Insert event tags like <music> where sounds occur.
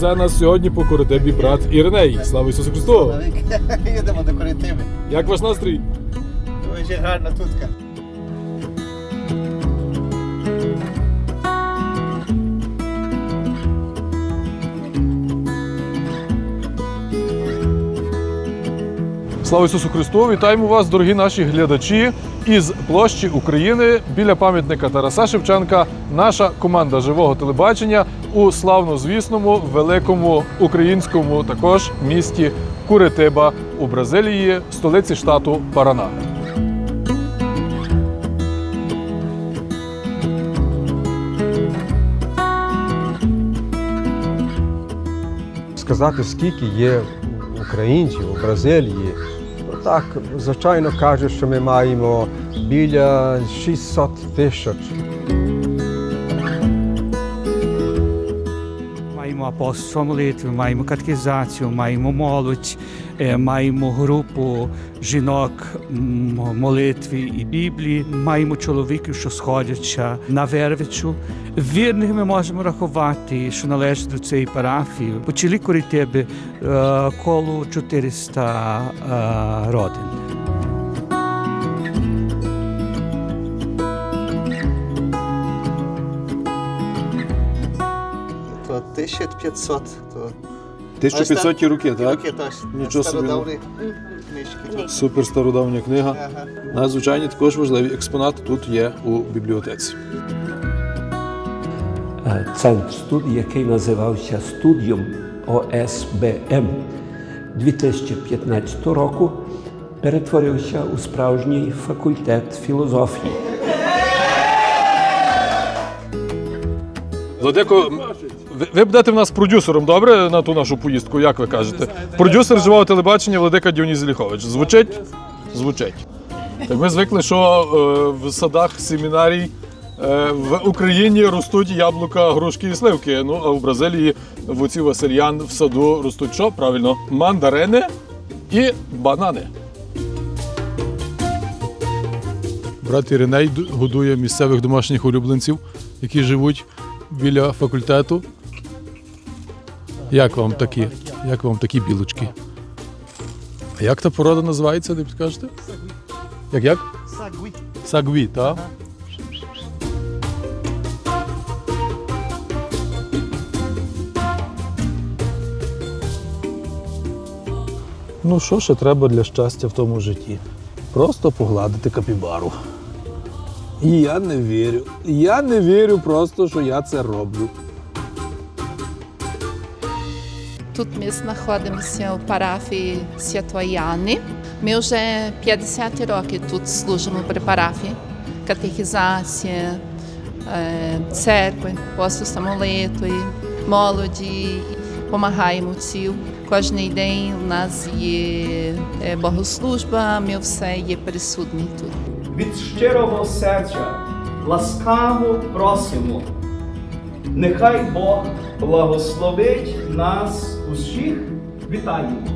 везе нас сьогодні по коротебі брат Іриней. Слава Ісусу Христу! <laughs> Їдемо до коритиви. Як ваш настрій? Дуже гарна тутка. Слава Ісусу Христу! Вітаємо вас, дорогі наші глядачі, із площі України біля пам'ятника Тараса Шевченка. Наша команда живого телебачення у славнозвісному великому українському також місті Куритиба у Бразилії, столиці штату Парана. сказати, скільки є українців у Бразилії. Так, звичайно кажуть, що ми маємо біля 600 тисяч. Маємо апостольську молитву, маємо катехізацію, маємо молодь, е, маємо групу жінок м, молитви і Біблії, маємо чоловіків, що сходяться на вервичу. Вірних ми можемо рахувати, що належать до цієї парафії. Почали корити е, коло 400 е, родин. 1500, то 1500 роки, роки теж. Нічого собі, ну. Стародавні книжки. Супер стародавня книга. Ага. Надзвичайні також важливі експонати тут є у бібліотеці. Е, центр студії, який називався студіум ОСБМ 2015 року, перетворився у справжній факультет філозофії. Владико, ви, ви будете в нас продюсером, добре, на ту нашу поїздку, як ви кажете? Продюсер живого телебачення Владика Діонізій Ліхович. Звучить? Звучить. Так ми звикли, що е, в садах семінарій е, в Україні ростуть яблука, грушки і сливки. Ну, а в Бразилії в оці Васильян в саду ростуть що? Правильно, мандарини і банани. Брат Іриней годує місцевих домашніх улюбленців, які живуть біля факультету. Як вам такі? Як вам такі білочки? А як та порода називається, не підкажете? Як як? Сагві. Сагві, так? Ну, що ще треба для щастя в тому житті? Просто погладити капібару. І я не вірю. Я не вірю просто, що я це роблю. Тут ми знаходимося у парафії Святояни. Ми вже 50 років тут служимо при парафії. Катехізація, е, церкви, посуса молитви, молоді, допомагаємо ців. Кожний день у нас є е, богослужба, ми все є присутні тут. від щирого серця ласкаво просимо. Нехай Бог благословить нас усіх. Вітаємо!